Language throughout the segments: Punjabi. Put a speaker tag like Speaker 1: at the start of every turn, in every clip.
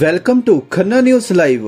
Speaker 1: Welcome to Khanna news live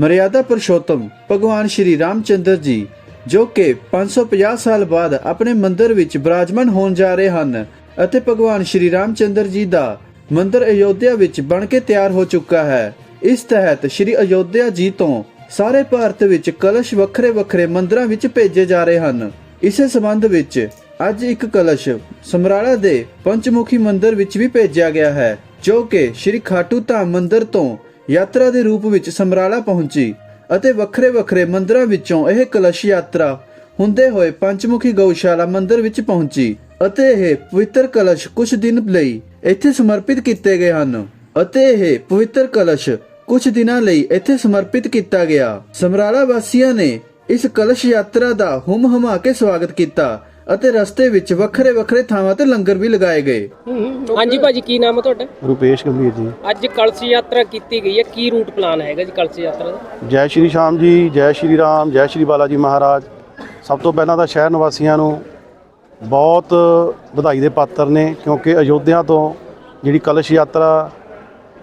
Speaker 1: ਮਰਿਆਦਾ ਪੁਰਸ਼ੋਤਮ ਭਗਵਾਨ ਸ਼੍ਰੀ ਰਾਮਚੰਦਰ ਜੀ ਜੋ ਕਿ 550 ਸਾਲ ਬਾਅਦ ਆਪਣੇ ਮੰਦਿਰ ਵਿੱਚ ਬਿਰਾਜਮਾਨ ਹੋਣ ਜਾ ਰਹੇ ਹਨ ਅਤੇ ਭਗਵਾਨ ਸ਼੍ਰੀ ਰਾਮਚੰਦਰ ਜੀ ਦਾ ਮੰਦਿਰ ਅਯੋਧਿਆ ਵਿੱਚ ਬਣ ਕੇ ਤਿਆਰ ਹੋ ਚੁੱਕਾ ਹੈ। ਇਸ ਤਹਿਤ ਸ਼੍ਰੀ ਅਯੋਧਿਆ ਜੀ ਤੋਂ ਸਾਰੇ ਭਾਰਤ ਵਿੱਚ ਕਲਸ਼ ਵੱਖਰੇ ਵੱਖਰੇ ਮੰਦਿਰਾਂ ਵਿੱਚ ਭੇਜੇ ਜਾ ਰਹੇ ਹਨ। ਇਸੇ ਸੰਬੰਧ ਵਿੱਚ ਅੱਜ ਇੱਕ ਕਲਸ਼ ਸਮਰਾਲਾ ਦੇ ਪੰਚਮੁਖੀ ਮੰਦਿਰ ਵਿੱਚ ਵੀ ਭੇਜਿਆ ਗਿਆ ਹੈ। ਜੋ ਕਿ ਸ਼੍ਰੀ ਖਾਟੂ ਧਾਮ ਮੰਦਿਰ ਤੋਂ ਯਾਤਰਾ ਦੇ ਰੂਪ ਵਿੱਚ ਸਮਰਾਲਾ ਪਹੁੰਚੀ ਅਤੇ ਵੱਖਰੇ ਵੱਖਰੇ ਮੰਦਰਾਂ ਵਿੱਚੋਂ ਇਹ ਕਲਸ਼ ਯਾਤਰਾ ਹੁੰਦੇ ਹੋਏ ਪੰਚਮੁਖੀ ਗਊਸ਼ਾਲਾ ਮੰਦਿਰ ਵਿੱਚ ਪਹੁੰਚੀ ਅਤੇ ਇਹ ਪਵਿੱਤਰ ਕਲਸ਼ ਕੁਝ ਦਿਨ ਲਈ ਇੱਥੇ ਸਮਰਪਿਤ ਕੀਤੇ ਗਏ ਹਨ ਅਤੇ ਇਹ ਪਵਿੱਤਰ ਕਲਸ਼ ਕੁਝ ਦਿਨਾਂ ਲਈ ਇੱਥੇ ਸਮਰਪਿਤ ਕੀਤਾ ਗਿਆ। ਸਮਰਾਲਾ ਵਾਸੀਆਂ ਨੇ ਇਸ ਕਲਸ਼ ਯਾਤਰਾ ਦਾ ਹੁਮ ਹਮਾ ਕੇ ਸਵਾਗਤ ਕੀਤਾ ਅਤੇ ਰਸਤੇ ਵਿੱਚ ਵੱਖਰੇ ਵੱਖਰੇ ਥਾਵਾਂ ਤੇ ਲੰਗਰ ਵੀ ਲਗਾਏ ਗਏ।
Speaker 2: ਹਾਂਜੀ ਭਾਜੀ ਕੀ ਨਾਮ ਹੈ ਤੁਹਾਡਾ?
Speaker 3: ਰੂਪੇਸ਼ ਗੰਭੀਰ ਜੀ।
Speaker 2: ਅੱਜ ਕਲਸ਼ ਯਾਤਰਾ ਕੀਤੀ ਗਈ ਹੈ। ਕੀ ਰੂਟ ਪਲਾਨ ਹੈਗਾ ਜੀ ਕਲਸ਼ ਯਾਤਰਾ ਦਾ?
Speaker 3: ਜੈ ਸ਼੍ਰੀ ਸ਼ਾਮ ਜੀ ਜੈ ਸ਼੍ਰੀ ਰਾਮ ਜੈ ਸ਼੍ਰੀ ਬਾਲਾ ਜੀ ਮਹਾਰਾਜ। ਸਭ ਤੋਂ ਪਹਿਲਾਂ ਤਾਂ ਸ਼ਹਿਰ ਨਿਵਾਸੀਆਂ ਨੂੰ ਬਹੁਤ ਵਧਾਈ ਦੇ ਪਾਤਰ ਨੇ ਕਿਉਂਕਿ ਅਯੋਧਿਆ ਤੋਂ ਜਿਹੜੀ ਕਲਸ਼ ਯਾਤਰਾ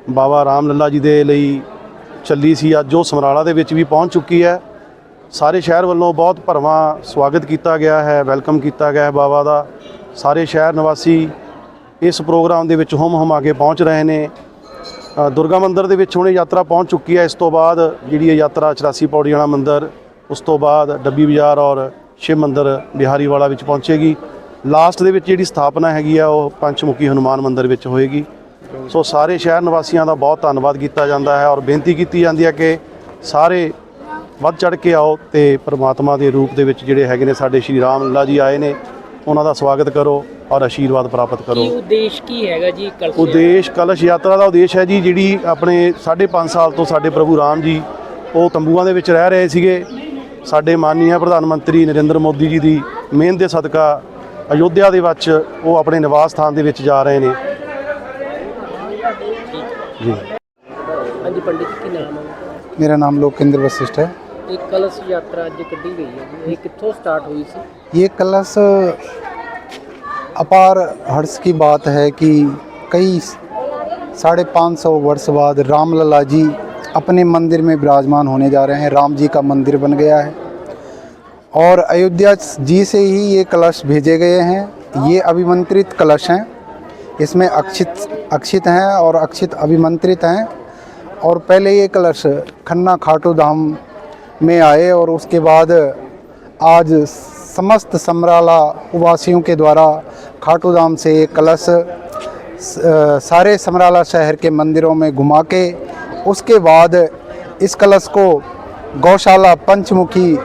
Speaker 3: ਬਾਬਾ ਰਾਮ ਲੱਲਾ ਜੀ ਦੇ ਲਈ ਚੱਲੀ ਸੀ ਅੱਜ ਉਹ ਸਮਰਾਲਾ ਦੇ ਵਿੱਚ ਵੀ ਪਹੁੰਚ ਚੁੱਕੀ ਹੈ। ਸਾਰੇ ਸ਼ਹਿਰ ਵੱਲੋਂ ਬਹੁਤ ਭਰਵਾਂ ਸਵਾਗਤ ਕੀਤਾ ਗਿਆ ਹੈ, ਵੈਲਕਮ ਕੀਤਾ ਗਿਆ ਹੈ ਬਾਬਾ ਦਾ। ਸਾਰੇ ਸ਼ਹਿਰ ਨਿਵਾਸੀ ਇਸ ਪ੍ਰੋਗਰਾਮ ਦੇ ਵਿੱਚ ਹੁਮ ਹੁਮਾ ਕੇ ਪਹੁੰਚ ਰਹੇ ਨੇ। ਦੁਰਗਾ ਮੰਦਿਰ ਦੇ ਵਿੱਚ ਹੁਣੇ ਯਾਤਰਾ ਪਹੁੰਚ ਚੁੱਕੀ ਹੈ। ਇਸ ਤੋਂ ਬਾਅਦ ਜਿਹੜੀ ਇਹ ਯਾਤਰਾ 84 ਪੌੜੀ ਵਾਲਾ ਮੰਦਿਰ, ਉਸ ਤੋਂ ਬਾਅਦ ਡੱਬੀ ਬਾਜ਼ਾਰ ਔਰ ਸ਼ਿਵ ਮੰਦਿਰ ਬਿਹਾਰੀ ਵਾਲਾ ਵਿੱਚ ਪਹੁੰਚੇਗੀ। ਲਾਸਟ ਦੇ ਵਿੱਚ ਜਿਹੜੀ ਸਥਾਪਨਾ ਹੈਗੀ ਆ, ਉਹ ਪੰਚਮੁਖੀ ਹਨੂਮਾਨ ਮੰਦਿਰ ਵਿੱਚ ਹੋਏਗੀ। ਸੋ ਸਾਰੇ ਸ਼ਹਿਰ ਨਿਵਾਸੀਆਂ ਦਾ ਬਹੁਤ ਧੰਨਵਾਦ ਕੀਤਾ ਜਾਂਦਾ ਹੈ ਔਰ ਬੇਨਤੀ ਕੀਤੀ ਜਾਂਦੀ ਹੈ ਕਿ ਸਾਰੇ ਵੱਧ ਚੜ ਕੇ ਆਓ ਤੇ ਪ੍ਰਮਾਤਮਾ ਦੇ ਰੂਪ ਦੇ ਵਿੱਚ ਜਿਹੜੇ ਹੈਗੇ ਨੇ ਸਾਡੇ ਸ਼੍ਰੀ ਰਾਮ ਲੱਲਾ ਜੀ ਆਏ ਨੇ ਉਹਨਾਂ ਦਾ ਸਵਾਗਤ ਕਰੋ ਔਰ ਆਸ਼ੀਰਵਾਦ ਪ੍ਰਾਪਤ ਕਰੋ।
Speaker 2: ਕੀ ਉਦੇਸ਼ ਕੀ ਹੈਗਾ ਜੀ ਕਲਸ਼
Speaker 3: ਉਦੇਸ਼ ਕਲਸ਼ ਯਾਤਰਾ ਦਾ ਉਦੇਸ਼ ਹੈ ਜੀ ਜਿਹੜੀ ਆਪਣੇ 5.5 ਸਾਲ ਤੋਂ ਸਾਡੇ ਪ੍ਰਭੂ ਰਾਮ ਜੀ ਉਹ ਤੰਬੂਆਂ ਦੇ ਵਿੱਚ ਰਹਿ ਰਹੇ ਸੀਗੇ। ਸਾਡੇ ਮਾਨਨੀय ਪ੍ਰਧਾਨ ਮੰਤਰੀ ਨਰਿੰਦਰ ਮੋਦੀ ਜੀ ਦੀ ਮਿਹਨਤ ਦੇ ਸਦਕਾ ਅਯੋਧਿਆ ਦੇ ਵਿੱਚ ਉਹ ਆਪਣੇ ਨਿਵਾਸ ਸਥਾਨ ਦੇ ਵਿੱਚ ਜਾ ਰਹੇ ਨੇ। ਜੀ।
Speaker 2: ਹਾਂਜੀ ਪੰਡਿਤ ਕੀ ਨਾਮ ਹੈ?
Speaker 4: ਮੇਰਾ ਨਾਮ ਲੋਕੇਂਦਰ ਵਸਿਸ਼ਟ ਹੈ।
Speaker 2: ਇਹ ਕਲਸ਼ ਯਾਤਰਾ ਅੱਜ ਕੱਢੀ ਗਈ ਹੈ
Speaker 4: कलश अपार हर्ष की बात है कि कई साढ़े पाँच सौ वर्ष बाद रामलला जी अपने मंदिर में विराजमान होने जा रहे हैं राम जी का मंदिर बन गया है और अयोध्या जी से ही ये कलश भेजे गए हैं ये अभिमंत्रित कलश हैं इसमें अक्षित अक्षित हैं और अक्षित अभिमंत्रित हैं और पहले ये कलश खन्ना खाटू धाम में आए और उसके बाद आज समस्त समराला वासियों के द्वारा खाटू धाम से कलश सारे समराला शहर के मंदिरों में घुमा के उसके बाद इस कलश को गौशाला पंचमुखी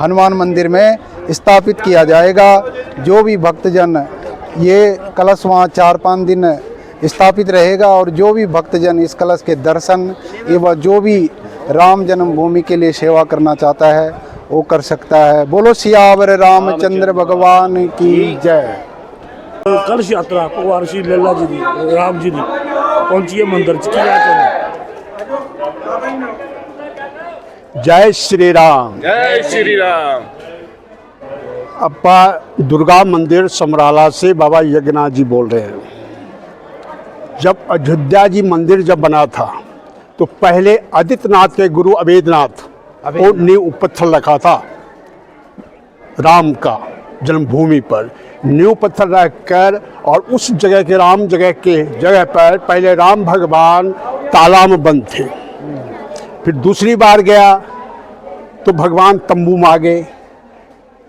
Speaker 4: हनुमान मंदिर में स्थापित किया जाएगा। जो भी भक्तजन ये कलश वहाँ चार पाँच दिन स्थापित रहेगा और जो भी भक्तजन इस कलश के दर्शन एवं जो भी राम जन्मभूमि के लिए सेवा करना चाहता है वो कर सकता है। बोलो सियावर रामचंद्र भगवान की जय।
Speaker 5: कलश यात्रा भगवान श्री लला जी की राम जी की पहुँची मंदिर
Speaker 6: जय श्री राम।
Speaker 7: जय श्री राम।
Speaker 6: अपा दुर्गा मंदिर समराला से बाबा यज्ञनाथ जी बोल रहे हैं। जब अयोध्या जी मंदिर जब बना था तो पहले आदित्यनाथ के गुरु अवेदनाथ नींव पत्थर रखा था राम का जन्मभूमि पर। नींव पत्थर रखकर और उस जगह के राम जगह के जगह पर पहले राम भगवान तालाब बंद थे। फिर दूसरी बार गया तो भगवान तंबू में आ गए।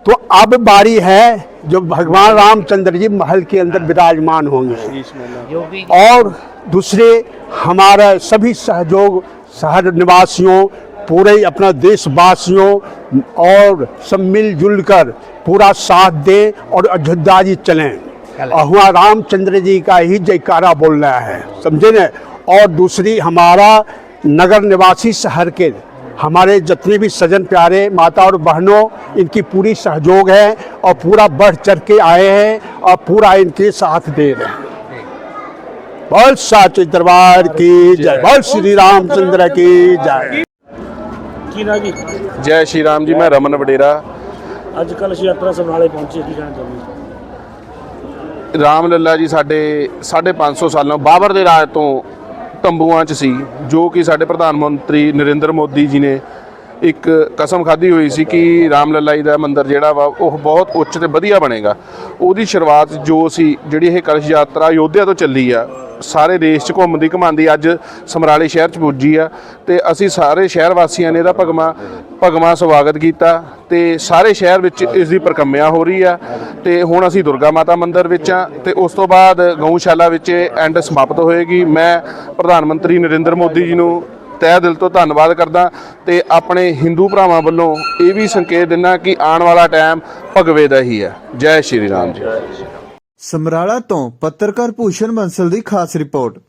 Speaker 6: तो अब बारी है जो भगवान रामचंद्र जी महल के अंदर विराजमान होंगे। और दूसरे हमारा सभी सहयोग शहर निवासियों पूरे अपना देशवासियों और सब मिलजुल कर पूरा साथ दें और अयोध्या जी चलें। और हुआ रामचंद्र जी का ही जयकारा बोल रहा है समझे न? और दूसरी हमारा नगर निवासी शहर के हमारे जितने भी सजन प्यारे माता और बहनों इनकी पूरी सहयोग है और पूरा बढ़ चढ़ के आए हैं और पूरा इनके साथ दे रहे हैं। बोल साचे दरबार की जय बोल श्री रामचंद्र की जय
Speaker 5: ਕੀ ਨਾ ਜੀ
Speaker 7: जय श्री राम जी मैं रमन वडेरा
Speaker 5: ਅੱਜ ਕਲਸ਼ ਯਾਤਰਾ ਸਮਰਾਲੇ ਪਹੁੰਚੀ ਹੈ ਕੀ ਕਹਿਣਾ ਚਾਹੁੰਦੇ
Speaker 7: ਰਾਮ ਲੱਲਾ ਜੀ ਸਾਡੇ 550 ਸਾਲਾਂ ਬਾਬਰ ਦੇ ਰਾਜ ਤੋਂ ਤੰਬੂਆਂ 'ਚ ਸੀ ਜੋ ਕਿ ਸਾਡੇ ਪ੍ਰਧਾਨ ਮੰਤਰੀ ਨਰਿੰਦਰ ਮੋਦੀ ਜੀ ਨੇ ਇੱਕ ਕਸਮ ਖਾਧੀ ਹੋਈ ਸੀ ਕਿ ਰਾਮ ਲੱਲਾ ਦਾ ਮੰਦਿਰ ਜਿਹੜਾ ਵਾ, ਉਹ ਬਹੁਤ ਉੱਚ ਤੇ ਵਧੀਆ ਬਣੇਗਾ। ਉਹਦੀ ਸ਼ੁਰੂਆਤ ਜੋ ਸੀ, ਜਿਹੜੀ ਇਹ ਕਲਸ਼ ਯਾਤਰਾ ਅਯੋਧਿਆ ਤੋਂ ਚੱਲੀ ਆ, ਸਾਰੇ ਦੇਸ਼ 'ਚ ਘੁੰਮਦੀ ਘਮਾਉਂਦੀ ਅੱਜ ਸਮਰਾਲੇ ਸ਼ਹਿਰ 'ਚ ਪੁੱਜੀ ਆ ਤੇ ਅਸੀਂ ਸਾਰੇ ਸ਼ਹਿਰ ਵਾਸੀਆਂ ਨੇ ਇਹਦਾ ਭਗਮਾ ਭਗਮਾ ਸਵਾਗਤ ਕੀਤਾ ਤੇ ਸਾਰੇ ਸ਼ਹਿਰ ਵਿੱਚ ਇਸ ਦੀ ਪ੍ਰਕੰਮਿਆ ਹੋ ਰਹੀ ਆ ਤੇ ਹੁਣ ਅਸੀਂ ਦੁਰਗਾ ਮਾਤਾ ਮੰਦਿਰ ਵਿੱਚ ਆ ਤੇ ਉਸ ਤੋਂ ਬਾਅਦ ਗਊਸ਼ਾਲਾ ਵਿੱਚ ਐਂਡ ਸਮਾਪਤ ਹੋਏਗੀ। ਮੈਂ ਪ੍ਰਧਾਨ ਮੰਤਰੀ ਨਰਿੰਦਰ ਮੋਦੀ ਜੀ ਨੂੰ ਤਹਿ ਦਿਲ ਤੋਂ ਧੰਨਵਾਦ ਕਰਦਾ ਤੇ ਆਪਣੇ ਹਿੰਦੂ ਭਰਾਵਾਂ ਵੱਲੋਂ ਇਹ ਵੀ ਸੰਕੇਤ ਦਿੰਦਾ ਕਿ ਆਉਣ ਵਾਲਾ ਟਾਈਮ ਭਗਵੇ ਦਾ ਹੀ ਹੈ। ਜੈ ਸ਼੍ਰੀ ਰਾਮ ਜੀ।
Speaker 1: ਸਮਰਾਲਾ ਤੋਂ ਪੱਤਰਕਾਰ ਭੂਸ਼ਣ ਬੰਸਲ ਦੀ ਖਾਸ ਰਿਪੋਰਟ।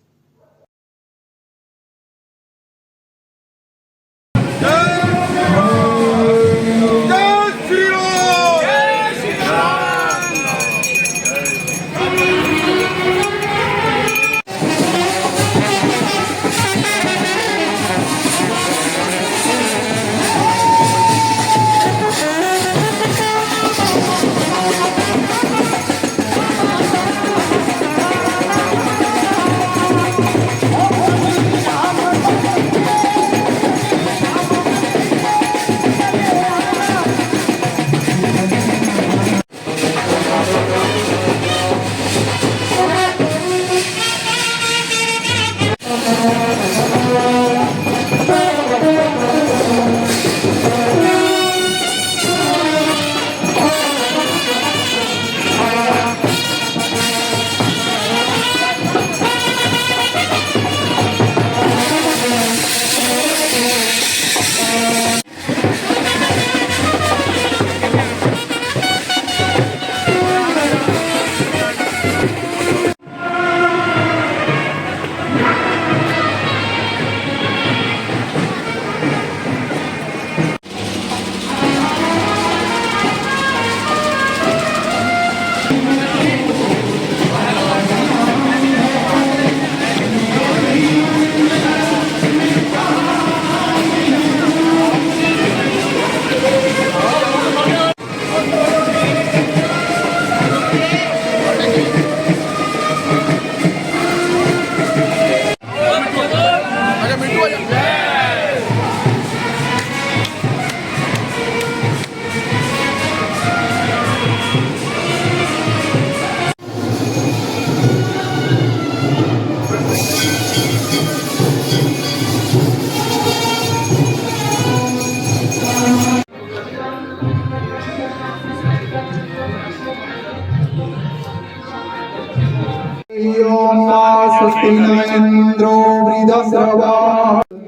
Speaker 4: वृदस्रवा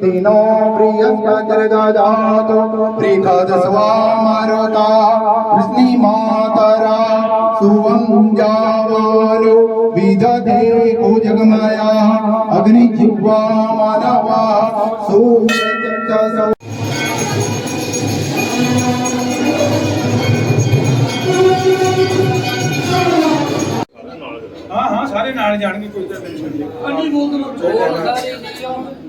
Speaker 4: स्वस्ति नो बृहस्पतिर्दधातु बृहदस्वामरुता वृष्णिमातरा सुवञ्जावालो विदधे कुजगमया अग्निजिह्वा मानवा सूर्यचक्षसौ
Speaker 8: ਨਾਲ ਜਾਣਗੇ ਕੋਈ ਤਾਂ ਟੈਨਸ਼ਨ ਨਹੀਂ।
Speaker 2: ਸਾਰੇ ਜੀ